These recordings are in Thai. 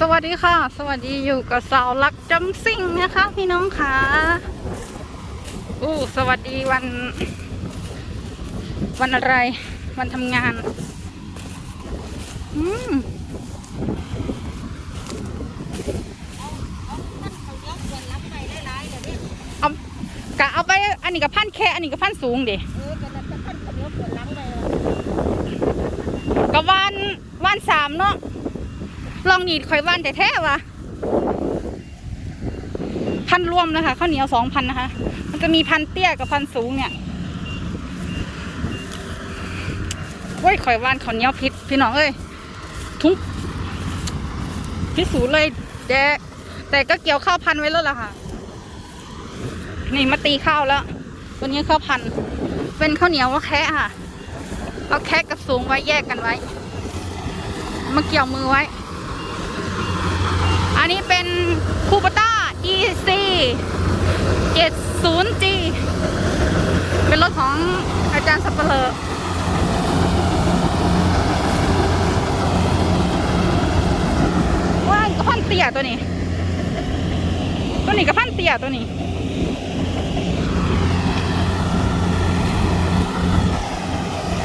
สวัสดีค่ะ สวัสดีอยู่กับสาวรักจำซิ่งนะคะ พี่น้องค่ะอู้สวัสดีวัน วันอะไร วันทำงาน อืมเอากะเอาไปอันนี้กับพันแค่อันนี้กับพันสูงดิก็วันวันสามเนาะ ลองหนีดข่อยวันแต่แท้วะพันรวมนะคะข้าวเหนียวสองพันนะคะ มันจะมีพันเตี้ยกับพันสูงเนี่ยโอ้ยข่อยวันข้าวเหนียวพิษพี่น้องเอ้ยทุกพิสูจน์เลยแต่แต่ก็เกี่ยวข้าวพันไว้แล้วล่ะค่ะ นี่มาตีข้าวแล้วตัวนี้ข้าวพันเป็นข้าวเหนียวว่าแคะค่ะ เอาแคะกับสูงไว้แยกกันไว้มาเกี่ยวมือไว้ อันนี้เป็นคูปต้า EC 70G เป็นรถของอาจารย์สับเปลอว่างกระพันเตี่ยตัวนี้ ตัวนี้กระพันเตี่ยตัวนี้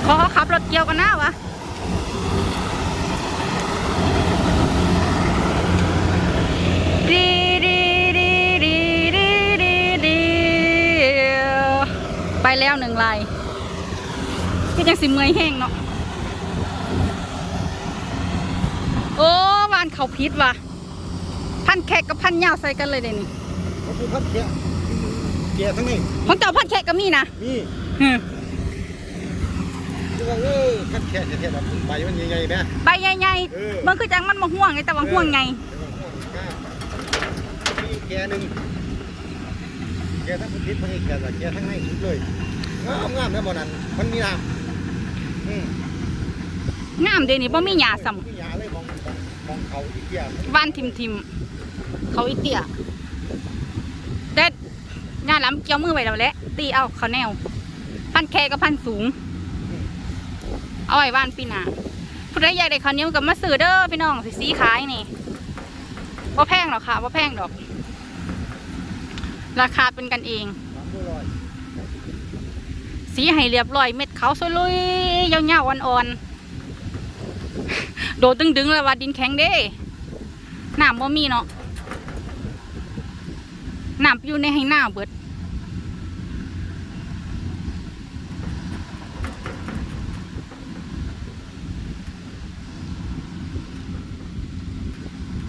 ขอขับรถเกี่ยวกันหน้าวะ ดีดีดีดีดีดีดีไปแล้วหนึ่งลายก็ยังสิเมยแห้งเนาะโอ้วานเขาพิษว่ะพันแขกกับพันยาวใส่กันเลยเดี๋ยวนี้เขาคือพัดเกียร์เกียทั้งนี้ของเจ้าพันแขกก็มีนะมีอืมเออพัดแค่เทียบแบบใบมันใหญ่ๆนะใบใหญ่ออๆมันคือจังมันมาห่วงไงแต่ว่าห่วงไง มีเกียร์หนึ่งเกียร์ทั้งพิษทั้งนี้เกียร์เกียร์ทั้งในสุดเลยงามงามนะบ่นั้นมันมีน้ำอืมงามเดี๋ยวนี้บ่มีหยาสัมมีหยาเลยมองมองเขาอีกเกียร์วานทิมทิมเขาอีเตี้ยแต่งานล้ำเกี่ยวมือไว้แล้วแหละตีเอาเขาแนว พันแคกับพันสูง เอาไว้ว่านปีหนาผู้ใดอยากได้ข้าวเหนียวกับมาซื้อเด้อพี่น้องสิสีขายนี่ว่าแพงหรอกค่ะว่าแพงดอก ราคาเป็นกันเอง สีให้เรียบร้อยเม็ดเขาสวยลุยยาวๆอ่อนๆ โดดดึงๆแล้วว่าดินแข็งเด้น้ำบ่มีเนาะน้ำอยู่ในให้หน้าเบิด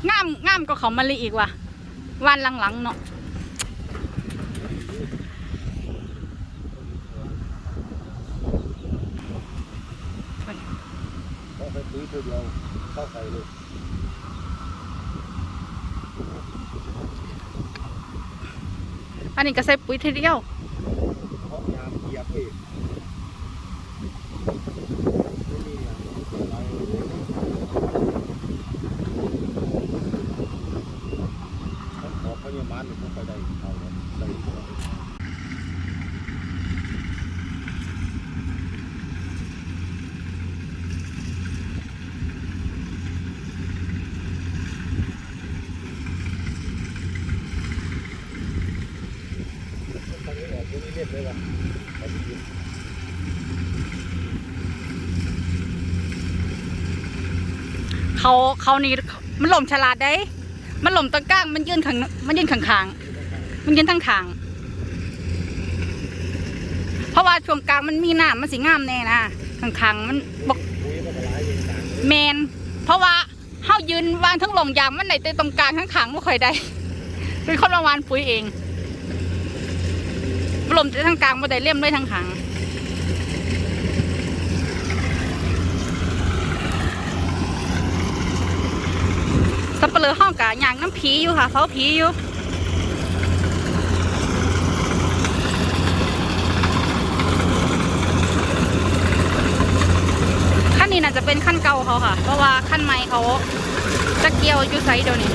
งามงามก็เขามาเลยอีกว่ะวันหลังๆเนาะ เขาใส่ปุ๋ยตัวเดียวเข้าใส่เลยอันนี้ก็ใส่ปุ๋ยทีเดียวเพราะยามเหยียบเองไม่มีอะอะไรเลยต้องขอพยาบาลหรือพวกไปได้เอาเลยได้ ตอนนี้ออก ตัวนี้เลยว่ะไปที่ดินเขาเขานี่มันหล่มฉลาดได้ มันหล่มตะก้างมันยืนข้างมันยืนข้างมันยืนทั้งขางเพราะว่าช่วงกลางมันมีน้ำมันสิงามแน่นะข้างๆมันบกปุ๋ยมันก็หลายอย่างต่างแมนเพราะว่าเฮายืนวางทั้งหลงยางมันไหนแต่ตรงกลางข้างไม่ค่อยได้เป็นคนมาวานปุ๋ยเอง ลมทั้งกลางม่ได้เลี่ยมเลยทั้งขางสับเปลือห้องกะอย่างน้ำผีอยู่ค่ะเฝ้าผีอยู่ขั้นนี้น่าจะเป็นขั้นเก่าเขาค่ะ เพราะว่าขั้นใหม่เขาจะเกี่ยวอยู่ไซส์เดียวนี้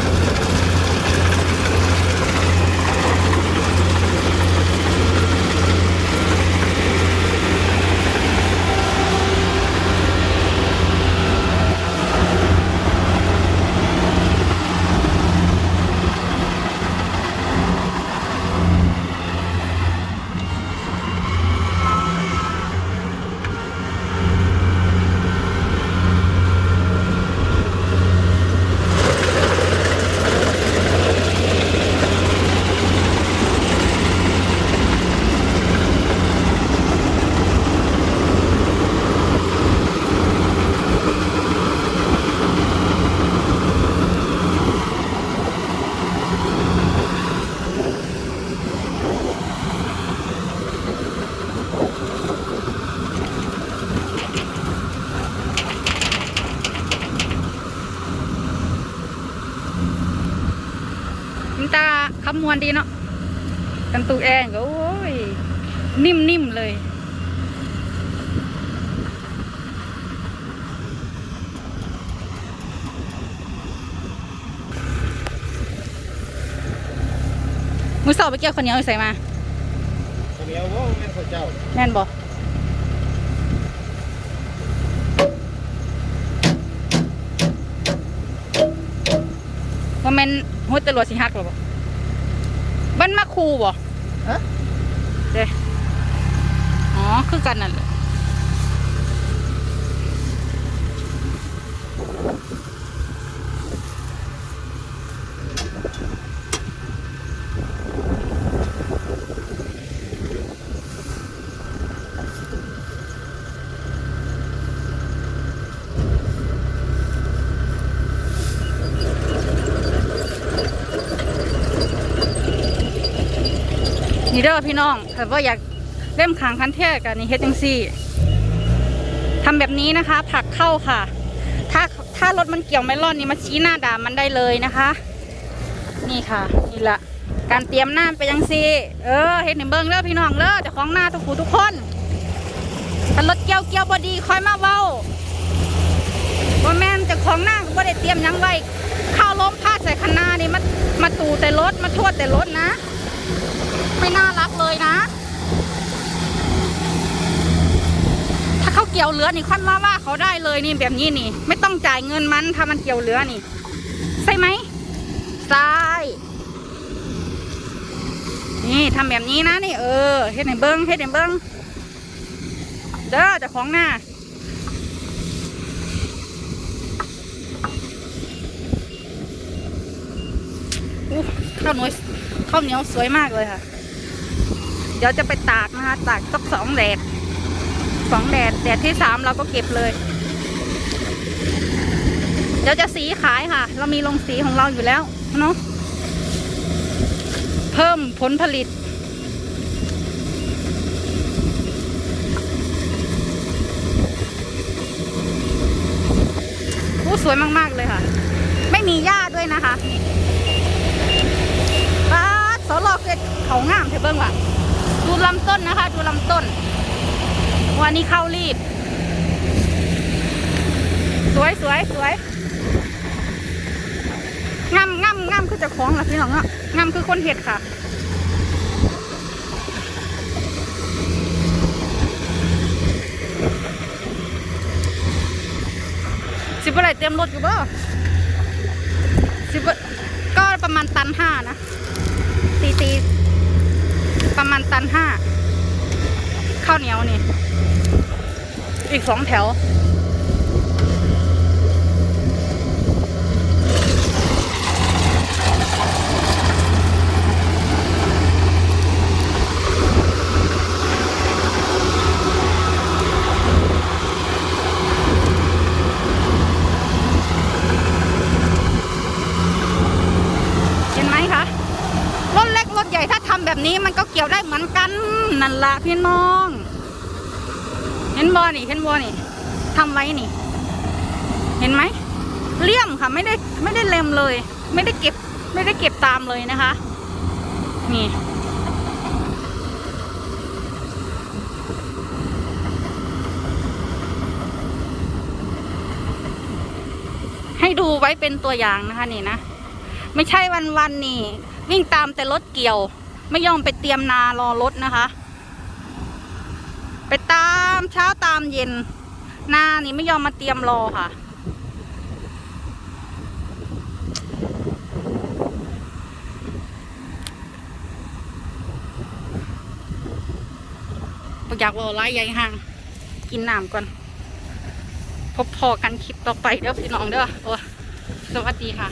คำมวนดีเนาะกันตูแองก็โอ้ย นิ่มๆเลยมือสอบไปเกี่ยวคนเหนียวอยู่ใส่มาข้าวเหนียวว่าแม่นข้าวเจ้า แม่นบอก ว่าแม่นหัวตำรวจสิฮักหรอบ่บ้านมาคูบ่ฮะเด้อ๋อ คือกันนั่นแหละ นี่เด้อพี่น้องแต่ว่าอยากเล่มขางคันเทศกันนี่เฮ็ดจังซี่ทำแบบนี้นะคะผักเข้าค่ะ ถ้าถ้ารถมันเกี่ยวไม่รอดนี่มาชี้หน้าด่ามันได้เลยนะคะ นี่ค่ะนี่ละการเตรียมหน้ำไปยังซีเออเฮ็ดในเบิ้งเด้อพี่น้องเด้อเจะของหน้าทุกผู้ทุกคนถ้ารถเกี่ยวเกี่ยวบอดีคอยมาเว้าว่าแม่นเจะของหน้าก็บ่ได้เตรียมยังไว้ข้าวล้มพาดใส่คันหน้านี่มามาตูแต่รถมาทวดแต่รถนะ ไม่น่ารักเลยนะ ถ้าเขาเกี่ยวเหลือนี่ค่อนว่าว่าเขาได้เลยนี่แบบนี้นี่ ไม่ต้องจ่ายเงินมันถ้ามันเกี่ยวเหลือนี่ ใช่ไหมใช่นี่ทำแบบนี้นะนี่เออเฮ็ดในเบิ้งเฮ็ดในเบิ้งเด้อจะของหน้าข้าวหน่วยข้าวเหนียวสวยมากเลยค่ะ ดี๋ยวจะไปตากนะคะตากสักสองแดดสองแดดแดดที่สามเราก็เก็บเลย เดี๋ยวจะสีขายค่ะ เรามีโรงสีของเราอยู่แล้วเนาะเพิ่มผลผลิตอู้สวยมาก ๆ เลยค่ะ ไม่มีหญ้าด้วยนะคะป้าสาหลอกเกิดเขางามเทเบิ้งว่ะ ดูลำต้นนะคะ ดูลำต้น วันนี้เข้ารีบ สวยสวยสวยงามงามงามคือจะคล้องละพี่น้องเนาะงามคือคนเห็ดค่ะสิบอะไรเตรียมรถอยู่บ่สิบก็ประมาณตันห้านะตีตี ประมาณตันห้าข้าวเหนียวนี่ อีกสองแถว เห็นไหมคะ รถเล็กรถ ใหญ่ถ้าทำแบบนี้มันก็เกี่ยวได้เหมือนกันนั่นละพี่น้อง เห็นบอนี่เห็นบอนี่ทำไว้นี่ เห็นไหมเลี่ยมค่ะไม่ได้ไม่ได้เล็มเลย ไม่ได้เก็บ ไม่ได้เก็บตามเลยนะคะ นี่ให้ดูไว้เป็นตัวอย่างนะคะนี่นะ ไม่ใช่วันวันนี่ วิ่งตามแต่รถเกี่ยว ไม่ยอมไปเตรียมนารอรถนะคะ ไปตามเช้าตามเย็น นานี่ไม่ยอมมาเตรียมรอค่ะ อยากรอไล่ใหญ่ห่าง กินน้ำก่อนพบพอกันคลิปต่อไปเด้อพี่น้องเด้อโอ้สวัสดีค่ะ